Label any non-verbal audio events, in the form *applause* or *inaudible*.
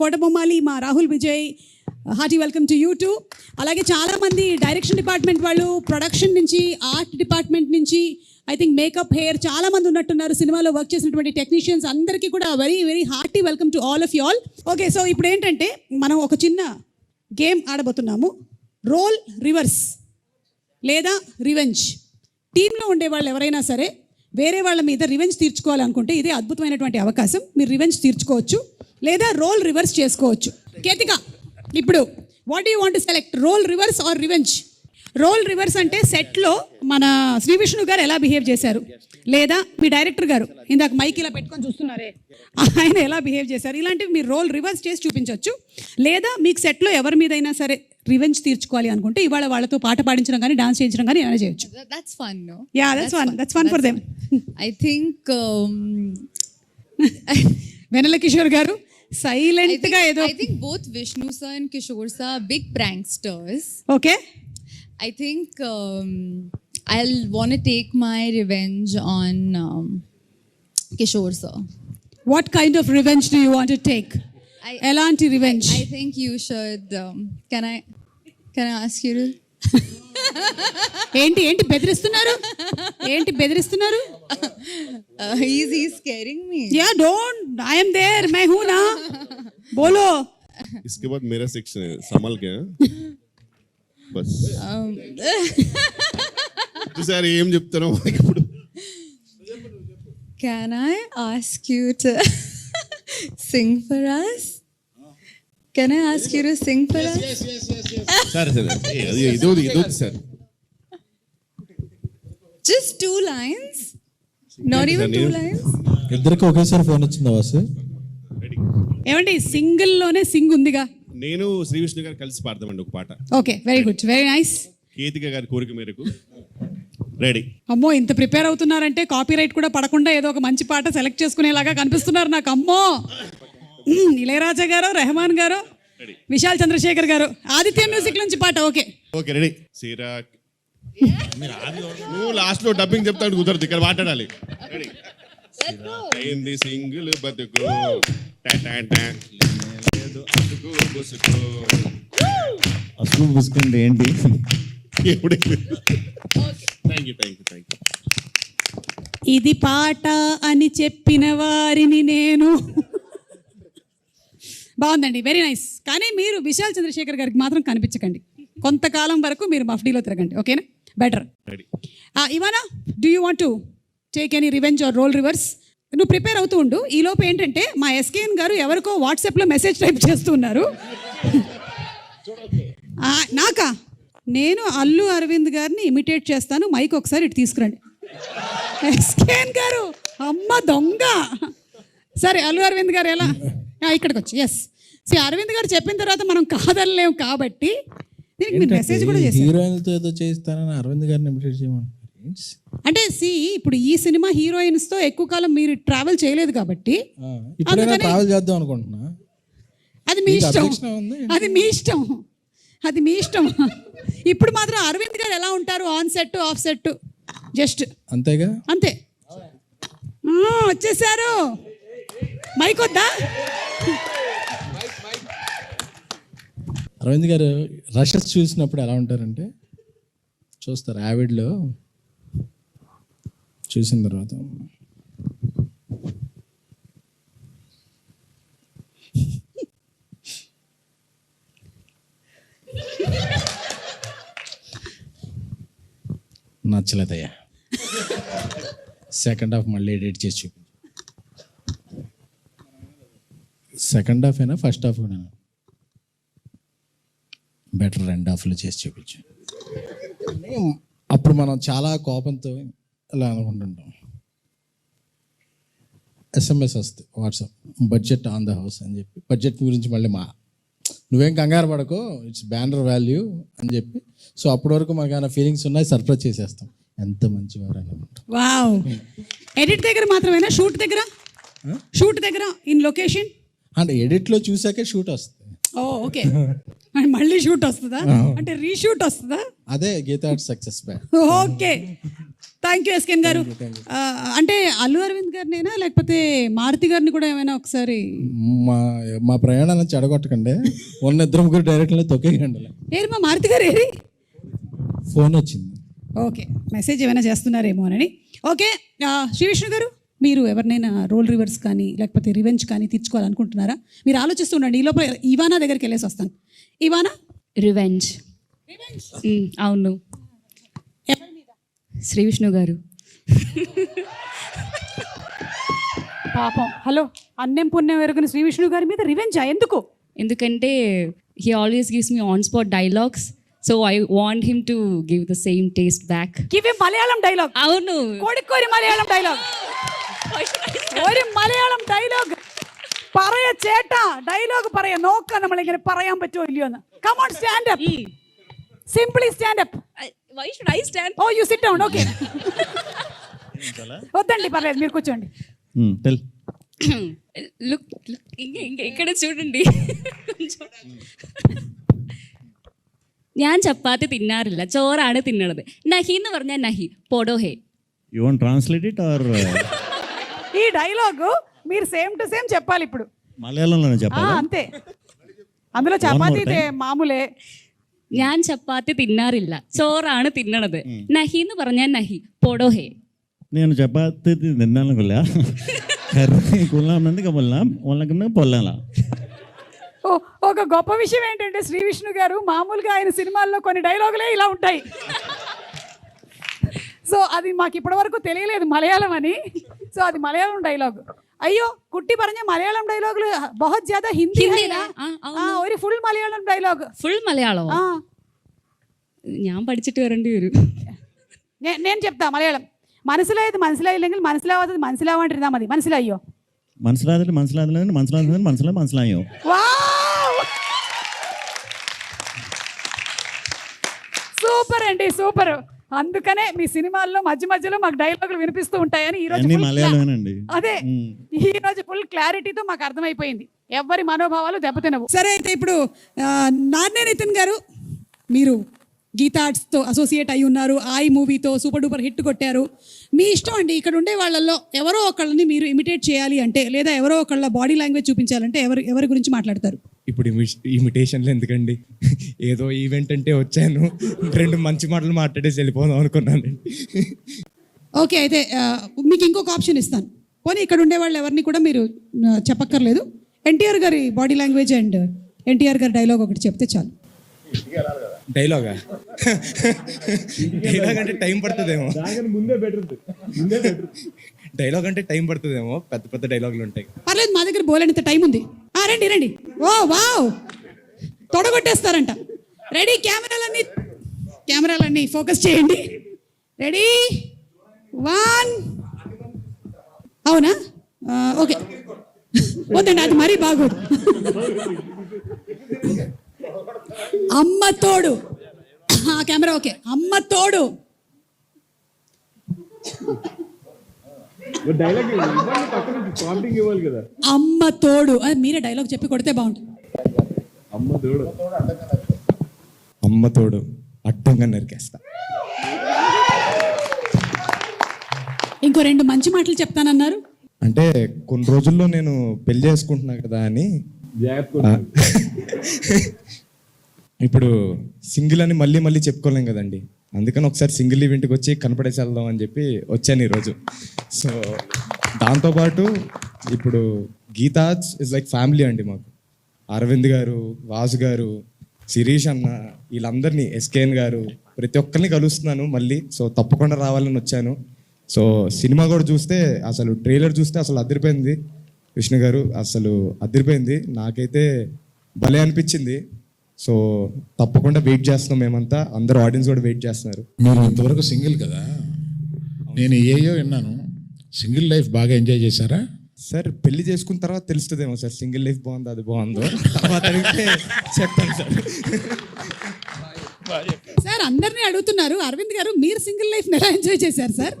కోటబొమ్మాలి మా Rahul Vijay hearty welcome to you too. అలాగే చాలామంది డైరెక్షన్ డిపార్ట్మెంట్ వాళ్ళు ప్రొడక్షన్ నుంచి ఆర్ట్ డిపార్ట్మెంట్ నుంచి ఐ థింక్ మేకప్ హెయిర్ చాలా మంది ఉన్నట్టున్నారు. సినిమాలో వర్క్ చేసినటువంటి టెక్నీషియన్స్ అందరికీ కూడా very very hearty welcome to all of you all. Okay so ఇప్పుడు ఏంటంటే మనం ఒక చిన్న గేమ్ ఆడబోతున్నాము. రోల్ రివర్స్ లేదా రివెంజ్. టీంలో ఉండే వాళ్ళు ఎవరైనా సరే వేరే వాళ్ళ మీద రివెంజ్ తీర్చుకోవాలనుకుంటే ఇదే అద్భుతమైనటువంటి అవకాశం. మీరు రివెంజ్ తీర్చుకోవచ్చు. లేదా రోల్ రివర్స్ చేసుకోవచ్చు. కేతిక ఇప్పుడు what you want select role reverse or revenge role reverse అంటే సెట్లో మన శ్రీ విష్ణు గారు ఎలా బిహేవ్ చేశారు? లేదా మీ డైరెక్టర్ గారు ఇందాక మైక్ ఇలా పెట్టుకొని చూస్తున్నారే ఆయన ఎలా బిహేవ్ చేశారు? ఇలాంటివి మీరు రోల్ రివర్స్ చేసి చూపించవచ్చు లేదా మీకు సెట్లో ఎవరి మీదైనా సరే రివెంజ్ తీర్చుకోవాలి అనుకుంటే ఇవాళ వాళ్ళతో పాట పాడించడం కానీ డాన్స్ చేయించడం కానీ ఏమైనా చేయొచ్చు? Yeah that's fun that's fun for them think. Um, *laughs* Vennela Kishore garu silent think, గా ఏదో I think both Vishnu sir and Kishore sir are big pranksters. Okay I think um, I'll want to take my revenge on um, Kishore sir. What kind of revenge do you want take I, ఎలాంటి revenge I think you should. Um, can I? Can I ask you to? ఏంటి ఏంటి బెదిరిస్తున్నారు ఏంటి బెదిరిస్తున్నారు Uh, he's he's scaring me. Yeah don't I am there my who నా బోలో इसके बाद मेरा सेक्शन है संभल के हाँ? బస్ Um, చూసారు ఏం చెప్తున్నావు ఇప్పుడు can I ask you to sing for us? Can I ask you to sing for us? సరే సరే ఏ, అది ఇదో ఇదో sir Just two lines? Not even two lines? ఇద్దరికి ఒకేసారి ఫోన్ వచ్చిందా బాస్ ఏమండి సింగిల్లోనే సింగ్ ఉందిగా? నేను శ్రీ విష్ణు గారు కలిసి పాడతామండి ఒక పాట. Okay very good very nice Ketika garu కోరిక మేరకు. రెడీ అమ్మో ఇంత ప్రిపేర్ అవుతున్నారంటే కాపీ రైట్ కూడా పడకుండా ఏదో ఒక మంచి పాట సెలెక్ట్ చేసుకునేలాగా కనిపిస్తున్నారు నాకు. అమ్మో! మ్మ్, ఇళయరాజా గారు రెహమాన్ గారు విశాల్ చంద్రశేఖర్ గారు ఆదిత్య మ్యూజిక్ నుంచి పాట ఓకే ఓకే రెడీ సిరాక్ నువ్వు లాస్ట్లో డబ్బింగ్ చెప్తాడు కుదరదు ఇక్కడ మాట్లాడాలి. రెడీ అయింది సింగిల్ బతుకు. టా టా టా. లేదు అతుకు బుసుకు. అసలు పూసుకుంటే ఏంటి? ఎప్పుడు? Thank you thank you thank you ఇది పాట అని చెప్పిన వారిని నేను. బాగుందండి వెరీ నైస్ కానీ మీరు విశాల్ చంద్రశేఖర్ గారికి మాత్రం కనిపించకండి. కొంతకాలం వరకు మీరు మఫ్డీలో తిరగండి ఓకేనా? Better ready ఇవానా do you want to take any revenge or role reverse నువ్వు ప్రిపేర్ అవుతూ ఉండు. ఈ లోపు ఏంటంటే మా ఎస్కేఎన్ గారు ఎవరికో వాట్సాప్లో మెసేజ్ టైప్ చేస్తూ ఉన్నారు ఆ, నాకా? నేను అల్లు అరవింద్ గారిని ఇమిటేట్ చేస్తాను. మైక్ ఒకసారి ఇటు తీసుకురండి. ఎస్కేఎన్ గారు అమ్మ దొంగ. సరే అల్లు అరవింద్ గారు ఎలా? ఇక్కడికి వచ్చి ఎస్ సి అరవింద్ గారు చెప్పిన తర్వాత మనం కాదనలేము కాబట్టి దీనికి మీరు మెసేజ్ కూడా చేశారు. హీరోయిన్లతో ఏదో చేస్తానని అరవింద్ గారిని ఇమిటేట్ చేయమని అంటే సి ఇప్పుడు ఈ సినిమా హీరోయిన్స్తో ఎక్కువ కాలం మీరు ట్రావెల్ చేయలేదు కాబట్టి ఇప్పుడైనా ట్రావెల్ చేద్దాం అనుకుంటున్నా. అది మీ ఇష్టం? అది మీ ఇష్టం. అది మీ ఇష్టం. ఇప్పుడు మాత్రం అరవింద్ గారు ఎలా ఉంటారు? On set off set just అంతేగా? అంతే. వచ్చేసారు. మైక్ వద్దా? అరవింద్ గారు రషెస్ చూసినప్పుడు ఎలా ఉంటారంటే చూస్తారు యావిడ్లో చూసిన తర్వాత. నచ్చలేదయ్యా. సెకండ్ హాఫ్ మళ్ళీ ఎడిట్ చేసి చూపించు. సెకండ్ హాఫ్ అయినా ఫస్ట్ హాఫ్ అయినా. బెటర్ రెండు హాఫ్లు చేసి చూపించు. అప్పుడు మనం చాలా కోపంతో ఇలా అనుకుంటుంటాం. ఎస్ఎంఎస్ వస్తుంది WhatsApp. Budget on the house అని చెప్పి. బడ్జెట్ గురించి మళ్ళీ మా నువ్వేం కంగారు పడకో ఇట్స్ బ్యానర్ వాల్యూ అని చెప్పి. సో అప్పటి వరకు మనకు ఏమైనా ఫీలింగ్స్ ఉన్నాయి సర్ప్రైజ్ చేసేస్తాం. ఎంత అనుకుంటాం వావ్. ఎడిట్ దగ్గర మాత్రమేనా? షూట్ దగ్గర? షూట్ దగ్గర? ఇన్ లొకేషన్ అంటే ఎడిట్లో చూసాకే షూట్ వస్తుంది. ఓ ఓకే మళ్ళీ షూట్ వస్తుందా? అంటే రీషూట్ వస్తుందా? అదే Geetha success okay. Thank you SKN గారు. అంటే అల్లు అరవింద్ గారినేనా లేకపోతే మారుతి గారిని కూడా ఏమైనా ఒకసారి? మా మా ప్రయాణాలను చెడగొట్టకండి. ఉన్న ఇద్దరు ముగ్గురు డైరెక్ట్లీ తొక్కేయండి. ఏరి మా మారుతి గారు ఏరి ఫోన్ వచ్చింది. ఓకే. మెసేజ్ ఏమైనా చేస్తున్నారేమో అని. ఓకే. శ్రీ విష్ణు గారు? మీరు ఎవరినైనా రోల్ రివర్స్ కానీ లేకపోతే రివెంజ్ కానీ తీర్చుకోవాలనుకుంటున్నారా? మీరు ఆలోచిస్తుండండి ఈ లోపల ఇవానా దగ్గరికి వెళ్ళేసి వస్తాను. ఇవానా? రివెంజ్. అవును. శ్రీ విష్ణు గారు. పాపం. హలో అన్నం పుణ్యం ఎరుగున శ్రీ విష్ణు గారి మీద రివెంజ్? ఎందుకు? ఎందుకంటే he always gives me on spot dialogues so I want him to give the same taste back. Give Malayalam dialogue. అవును. కోడికోరి మలయాళం డైలాగ్. ഒരു മലയാളം ഡയലോഗ് പറയ ചേട്ടാ ഡയലോഗ് പറയാ നോക്കാം നമ്മൾ ഇങ്ങനെ പറയാൻ പറ്റുമോ ഇല്ലയോ എന്ന് come on stand up simply stand up why should I stand or you sit down okay వద్దండి పర్లేదు మీరు కూర్చోండి టెల్ లుక్ లుక్ ఇంకా ఇంకా ఇక్కడ చూడండి కొంచెం. ഞാൻ ചപ്പാത്തി തിന്നാറില്ല ചോറാണ് തിന്നണത് നഹി എന്ന് പറഞ്ഞാൽ നഹി പൊടോ hey you want translate it or ఈ డైలాగ్ మీరు సేమ్ టు సేమ్ చెప్పాలి ఇప్పుడు మలయాళంలోనే ఆ, చెప్పాలా అంతే అందులో చపాతీ తే- మామూలే ഞാൻ ചപ്പാത്തി തിന്നാറില്ല ചോറാണ് തിന്നണത് നഹി എന്ന് പറഞ്ഞാൽ നഹി പൊടോ ഹേ నేను చపాతి తిన్నాను కొల్లా కర్రీ కుల్లామంది పొల్లాం వాళ్ళకన్నా పొల్లాలా ఓ ఒక గొప్ప విషయం ఏంటంటే శ్రీ విష్ణు గారు మామూలుగా ఆయన సినిమాల్లో కొన్ని డైలాగులే ఇలా ఉంటాయి సో అది మాకు ఇప్పటివరకు తెలియలేదు మలయాళం అని సో అది మలయాళం డైలాగ్ అయ్యో కుట్టి പറഞ്ഞ మలయాళం డైలాగులు బహుత్ జ్యాదా హిందీ ഹിന്ദി है ना? ആ, ആ ഒരു ഫുൾ മലയാളം ഡയലോഗ് ഫുൾ മലയാളമോ ആ ഞാൻ പഠിച്ചിട്ട് വരേണ്ടി വരും నే- నేను చెప్తా మలయాళం മനസ്സിലായത് മനസ്സിലായില്ലെങ്കിൽ മനസ്സിലാവാത്തത് മനസ്സിലാവാണ്ടിരുന്നാ മതി മനസ്സിലായോ మనసులాదంటే మనసులాదలేదు మనసులాదంటే మనసులో మనసులాయో వావ్ సూపర్ అండి సూపర్ అందుకనే మీ సినిమాల్లో మధ్య మధ్యలో మాకు డైలాగులు వినిపిస్తూ ఉంటాయని ఈ రోజు అన్ని మలయాళమేనండి. అదే ఈ రోజు ఫుల్ క్లారిటీతో మాకు అర్థమైపోయింది. ఎవరి మనోభావాలు దెబ్బతినవు. సరే అయితే ఇప్పుడు నాన్నే నితిన్ గారు మీరు గీతా ఆర్ట్స్తో అసోసియేట్ అయి ఉన్నారు. ఆయి మూవీతో సూపర్ డూపర్ హిట్ కొట్టారు. మీ ఇష్టం అండి ఇక్కడ ఉండే వాళ్ళల్లో ఎవరో ఒకళ్ళని మీరు ఇమిటేట్ చేయాలి అంటే లేదా ఎవరో ఒకళ్ళ బాడీ లాంగ్వేజ్ చూపించాలంటే ఎవరు ఎవరి గురించి మాట్లాడతారు? ఇప్పుడు ఇమి- ఇమిటేషన్లు ఎందుకండి? ఏదో ఈవెంట్ అంటే వచ్చాను. రెండు మంచి మాటలు మాట్లాడేసి వెళ్ళిపోదాం అనుకున్నానండి. ఓకే అయితే మీకు ఇంకొక ఆప్షన్ ఇస్తాను. పోనీ ఇక్కడ ఉండే వాళ్ళు ఎవరిని కూడా మీరు చెప్పక్కర్లేదు. ఎన్టీఆర్ గారి బాడీ లాంగ్వేజ్ అండ్ ఎన్టీఆర్ గారి డైలాగ్ ఒకటి చెప్తే చాలు. డైలాగా? డైలాగ్ అంటే టైం పడుతుందేమో. ముందే బెటర్ డైలాగ్ అంటే టైం పడుతుందేమో పెద్ద పెద్ద డైలాగులు ఉంటాయి. పర్లేదు మా దగ్గర బోలేనంత టైం ఉంది. ఆ, రండి రండి. Oh wow! తొడగొట్టేస్తారంట. రెడీ కెమెరాలన్నీ కెమెరాలన్నీ ఫోకస్ చేయండి. రెడీ? వన్. అవునా? ఓకే. వద్దండి అది మరీ బాగోదు. అమ్మ తోడు. ఆ, కెమెరా ఓకే. అమ్మ తోడు. అమ్మ తోడు. అది మీరే డైలాగ్ చెప్పి కొడితే బాగుంటుంది. అమ్మ తోడు. అడ్డంగా నరికేస్తా. ఇంకో రెండు మంచి మాటలు చెప్తానన్నారు. అంటే కొన్ని రోజుల్లో నేను పెళ్ళి చేసుకుంటున్నా కదా అని. ఇప్పుడు సింగిల్ అని మళ్ళీ మళ్ళీ చెప్పుకోలేం కదండి. అందుకని ఒకసారి సింగిల్ ఈవెంట్కి వచ్చి కనపడేసి వెళ్దాం అని చెప్పి వచ్చాను ఈరోజు. సో దాంతోపాటు ఇప్పుడు గీతాజ్ ఇస్ లైక్ ఫ్యామిలీ అండి మాకు. అరవింద్ గారు వాసు గారు శిరీష్ అన్న వీళ్ళందరినీ ఎస్కేఎన్ గారు ప్రతి ఒక్కరిని కలుస్తున్నాను మళ్ళీ. సో తప్పకుండా రావాలని వచ్చాను. సో సినిమా కూడా చూస్తే అసలు ట్రైలర్ చూస్తే అసలు అదిరిపోయింది. విష్ణు గారు అసలు అదిరిపోయింది. నాకైతే భలే అనిపించింది. సో తప్పకుండా వెయిట్ చేస్తున్నాం మేమంతా. అందరూ ఆడియన్స్ కూడా వెయిట్ చేస్తున్నారు. మీరు ఇంతవరకు సింగిల్ కదా? నేను ఏయో విన్నాను. సింగిల్ లైఫ్ బాగా ఎంజాయ్ చేశారా? సార్ పెళ్ళి చేసుకున్న తర్వాత తెలుస్తుందేమో సార్ సింగిల్ లైఫ్ బాగుందో అది బాగుందో? తర్వాత అడిగితే చెప్తాను సార్. సార్ అందరినీ అడుగుతున్నారు. అరవింద్ గారు మీరు సింగిల్ లైఫ్ ఎలా ఎంజాయ్ చేశారు సార్?